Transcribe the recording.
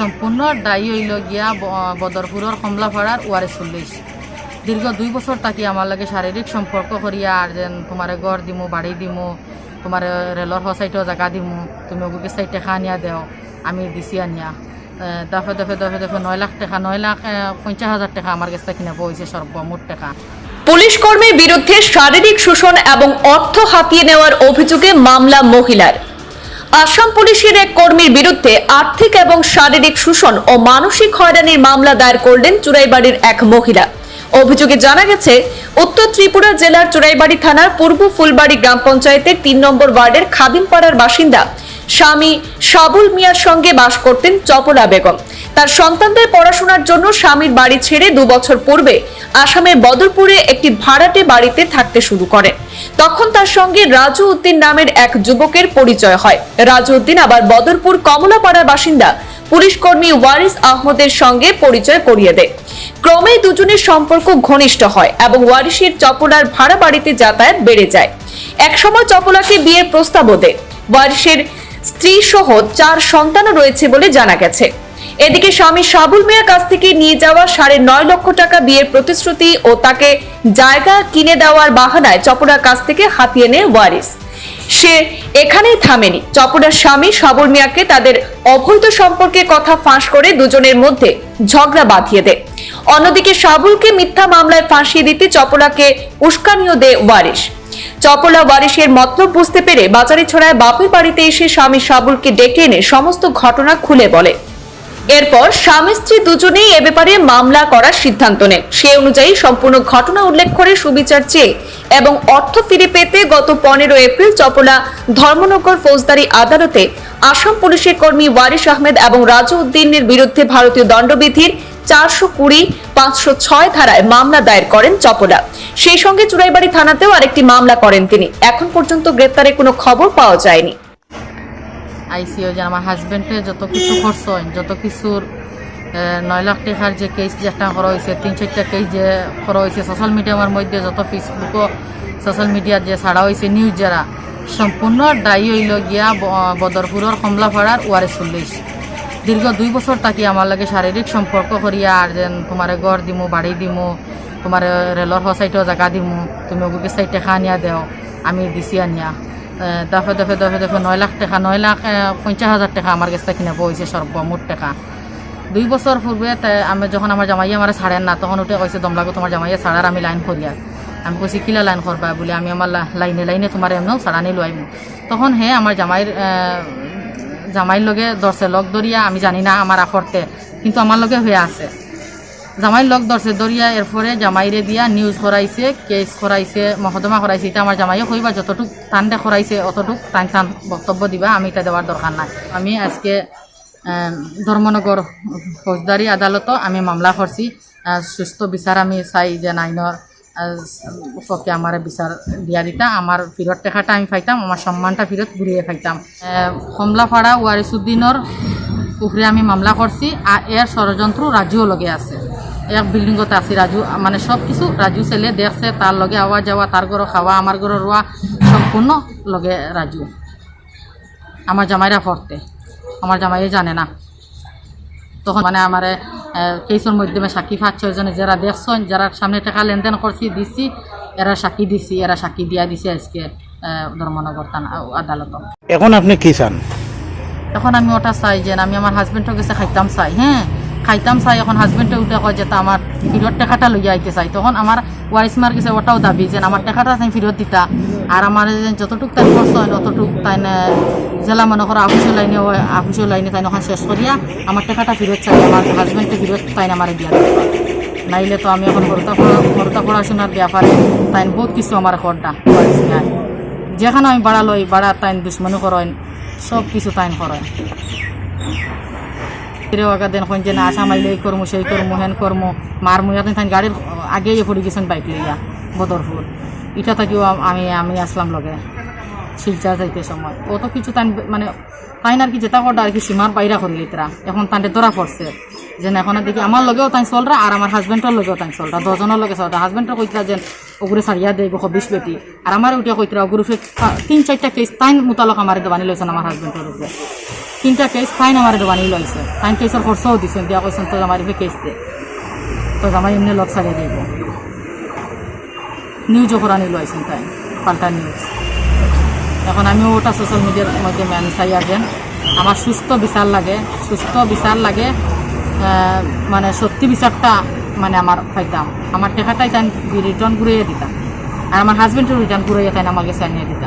সম্পূর্ণ দায়ী হইল গিয়া বদরপুরের কমলাপাড়ার ওয়ারে চল্লিশ দীর্ঘ দুই বছর থাকি আমার লাগে শারীরিক সম্পর্ক করিয়া আর যেন তোমার গড় দিমু বাড়ি দিমু তোমার রেলর হসাইটেও জায়গা দিমু, তুমি ওগুকে সাইড টেকা আনিয়া দেও, আমি দিছি আনিয়া। দফে দফে দফে দফে, নয় লাখ টাকা, নয় লাখ পঞ্চাশ হাজার টাকা আমার কাছ কিনা পয়সা সর্বমোট টাকা। পুলিশ কর্মীর বিরুদ্ধে শারীরিক শোষণ এবং অর্থ হাতিয়ে নেওয়ার অভিযোগে মামলা মহিলার আসাম পুলিশের এক কর্মীর বিরুদ্ধে আর্থিক এবং শারীরিক শোষণ ও মানসিক হয়রানির মামলা দায়ের করলেন চুরাইবাড়ির এক মহিলা। অভিযোগে জানা গেছে, উত্তর ত্রিপুরা জেলার চুরাইবাড়ি থানার পূর্ব ফুলবাড়ি গ্রাম পঞ্চায়েতের তিন নম্বর ওয়ার্ডের খাদিমপাড়ার বাসিন্দা স্বামী সাবুল মিয়ার সঙ্গে বাস করতেন চপলা বেগম। তার সন্তানদের পড়াশোনার জন্য স্বামীর বাড়ি ছেড়ে দু বছর পূর্বে আসামের বদরপুরে একটি ভাড়াটে বাড়িতে থাকতে শুরু করেন তখন তার সঙ্গে রাজু উদ্দিন নামের এক যুবকের পরিচয় হয়। রাজু উদ্দিন আবার বদরপুর কমলাপাড়ার বাসিন্দা। পুলিশ কর্মী ওয়ারিস আহমদের সঙ্গে পরিচয় করিয়ে দেয়। ক্রমেই দুজনের সম্পর্ক ঘনিষ্ঠ হয় এবং ওয়ারিসের চপলার ভাড়া বাড়িতে যাতায়াত বেড়ে যায়। একসময় চপলাকে বিয়ের প্রস্তাবও দেয়। ওয়ারিসের স্ত্রী সহ চার সন্তানও রয়েছে বলে জানা গেছে। এদিকে স্বামী সাবুল মিয়ার কাছ থেকে নিয়ে যাওয়া সাড়ে নয় লক্ষ টাকা বিয়ের প্রতিশ্রুতি ও তাকে জায়গা কিনে দেওয়ার বাহানায় চপলার কাছ থেকে হাতিয়ে নেয় ওয়ারিস। সে এখানেই থামেনি। চপলার স্বামী সাবুল মিয়াকে তাদের অবৈধ সম্পর্কে কথা ফাঁস করে দুজনের মধ্যে ঝগড়া বাঁধিয়ে দেয়। অন্যদিকে সাবুলকে মিথ্যা মামলায় ফাঁসিয়ে দিতে চপলাকে উস্কানিও দেয় ওয়ারিস। চপলা ওয়ারিসের মতলব বুঝতে পেরে বাজারে ছড়ায় বাপের বাড়িতে এসে স্বামী সাবুলকে ডেকে এনে সমস্ত ঘটনা খুলে বলে। এরপর স্বামী স্ত্রী দুজনেই এ ব্যাপারে মামলা করার সিদ্ধান্ত নেন। সে অনুযায়ী সম্পূর্ণ ঘটনা উল্লেখ করে সুবিচার চেয়ে এবং অর্থ ফিরে পেতে গত পনেরো এপ্রিল চপলা ধর্মনগর ফৌজদারি আদালতে আসাম পুলিশের কর্মী ওয়ারিস আহমেদ এবং রাজু উদ্দিনের বিরুদ্ধে ভারতীয় দণ্ডবিধির চারশো কুড়ি, পাঁচশো ছয় ধারায় মামলা দায়ের করেন চপলা। সেই সঙ্গে চুরাইবাড়ি থানাতেও আরেকটি মামলা করেন তিনি। এখন পর্যন্ত গ্রেপ্তারের কোনো খবর পাওয়া যায়নি। আইসিও যে আমার হাজবেন্ডে যত কিছু খরচ হয় যত কিছুর নয় লাখ টাকার যে কেস যেটা করা হয়েছে, তিন চারটা কেস যে করা হয়েছে সোশ্যাল মিডিয়ার মধ্যে যত ফেসবুকও সোশ্যাল মিডিয়ার যে ছাড়া হয়েছে নিউজ যারা, সম্পূর্ণ দায়ী হইল গিয়া বদরপুরের কমলাপাড়ার ওয়ারে চল্লিশ দীর্ঘ দুই বছর থাকি আমার লাগে শারীরিক সম্পর্ক করিয়া আর যেন তোমার ঘর দিমু, বাড়ি দিমু, তোমার রেলর হসাইটেও জায়গা দিমু, তুমি ওগুকে সাইড টেকা আনিয়া দেও, আমি দিছি আনিয়া। দফে দফে দফে দফে নয় লাখ টাকা নয় লাখ পঞ্চাশ হাজার টাকা আমার কাছ কিনা পয়সা সর্বমোট টাকা। দুই বছর পূর্বে আমি যখন আমার জামাইয়া আমার ছাড়েন না তখন উঠে কইছে দমলাগো তোমার জামাইয়া ছাড়ার আমি লাইন করিয়া আমি কইছি কিলা লাইন করবা বলে আমি আমার লাইনে লাইনে তোমার এমনও ছাড়ানি লইম তখন হে আমার জামাইয়ের এ, জামাইর লগে ধরছে লগ দরিয়া আমি জানি না আমার আফরতে কিন্তু আমার লগে হয়ে আছে। জামাইর লগ ধরছে দরিয়া এরপরে জামাইরে দিয়া নিউজ করাইছে কেস করাইছে মহদমা করাইছে এটা আমার জামাইও কইবা যতটুক টানতে করাইছে অতটুক টান টান বক্তব্য দিবা আমি এটা দেওয়ার দরকার নাই। আমি আজকে ধর্মনগর ফৌজদারি আদালত আমি মামলা করছি সুস্থ বিচার আমি চাই যে নাইনৰ চকে আমার বিচার দিয়া দিতা আমার ফিরত টেকাটা আমি পাইতাম আমার সম্মানটা ফিরত ঘুরিয়ে পাইতাম। আহ, কমলাপাড়া ওয়ারিসুদ্দিনের উপরে আমি মামলা করছি আর এর ষড়যন্ত্র রাজুও লগে আছে। এক বিল্ডিংতে আছি রাজু মানে সব কিছু রাজু ছেলে দেখছে তার লগে আওয়া যাওয়া তার ঘর খাওয়া আমার ঘর রোয়া সম্পূর্ণ লগে রাজু। আমার জামাইরা পড়তে আমার জামাইয়ে জানে না। তখন মানে আমার কেসের মাধ্যমে সাক্ষী পাঁচ ছয়জনে যারা দেখছেন যারা সামনে টাকা লেনদেন করছি দিছি এরা সাক্ষী দিছি এরা সাক্ষী দিয়া দিছে আজকে ধর্মনগর থানা আদালত। এখন আপনি কি চান? এখন আমি ওটা চাই যে আমি আমার হাজবেন্ডের কাছে খাইতাম চাই হ্যাঁ? খাইতাম চাই, এখন হাজবেন্ডে উঠে কয় যে আমার ফিরত টাকাটা লইয়া আইতে চাই। তখন আমার ওয়ারিসমার কাছে ওটাও দাবি যে আমার টাকাটা তাই ফিরত দিতা। আর আমার যতটুক তাই খরচ হয় অতটুক তাই জেলা মনে করো আফিসের লাইনে আফিসের লাইনে তাই ওখানে শেষ করিয়া আমার টাকাটা ফিরত চাই আমার হাজবেন্ডকে ফিরত তাই আমার দিয়া নাইলে তো আমি এখন হরতা পড়া হরতা পড়াশোনার ব্যাপারে তাই বহুত কিছু আমার ওয়ারিসমার যেখানে আমি বাড়া লই বাড়া তাইন দুশ্মনও করেন সব কিছু তাইন করেন ফিরে ওয়াকা দেন যে, না, আসা মাইলে এই করমু, সেই করমু, হেন করমু মার মুয়া তাইন গাড়ির আগেই পড়ে গেছেন বাইক লইয়া, বদরপুর। এটা থাকিও আমি আমি আসলাম লগে শিলচা যাইতে সময়। অত কিছু তাইন মানে তাইন আর কি যেটা করটা আর কি সীমার বাইরা করি লিতরা এখন তান্ডে ধরা পড়ছে। যে এখন দেখি, আমার লগেও তাই চলরা আর আমার হাজবেন্ডের লগেও তাই চলরা। দশজনের লগে চলরা। হাজবেন্ডের কইতরা যে ওগুলো সারিয়া দেয় গো বিশ বেটি আর আমার উঠে কইতরা ওগুলো তিন চারটা কেস তাইন মোতালক আমার দেবানি লইছেন আমার হাজবেন্ডের উপরে। তিনটা কেস ফাইন আমার দোকানি লইছে ফাইন কেসের খরচও দিছেন দিয়া কইছেন তো আমার কেস দে। তো জামাই এমনি লট ছাড়িয়ে দিব। নিউজও করা নিল আইসেন তাই, পাল্টা নিউজ এখন আমি ওটা সোশ্যাল মিডিয়ার মধ্যে আমি চাই আছেন আমার সুস্থ বিচার লাগে, সুস্থ বিচার লাগে মানে সত্যি বিচারটা মানে আমার পাইতাম আমার টেকাটাই তাই রিটার্ন ঘুরিয়ে দিতাম আর আমার হাজবেন্ডের রিটার্ন ঘুরিয়ে তাই আমাকে চাই নিয়ে দিতাম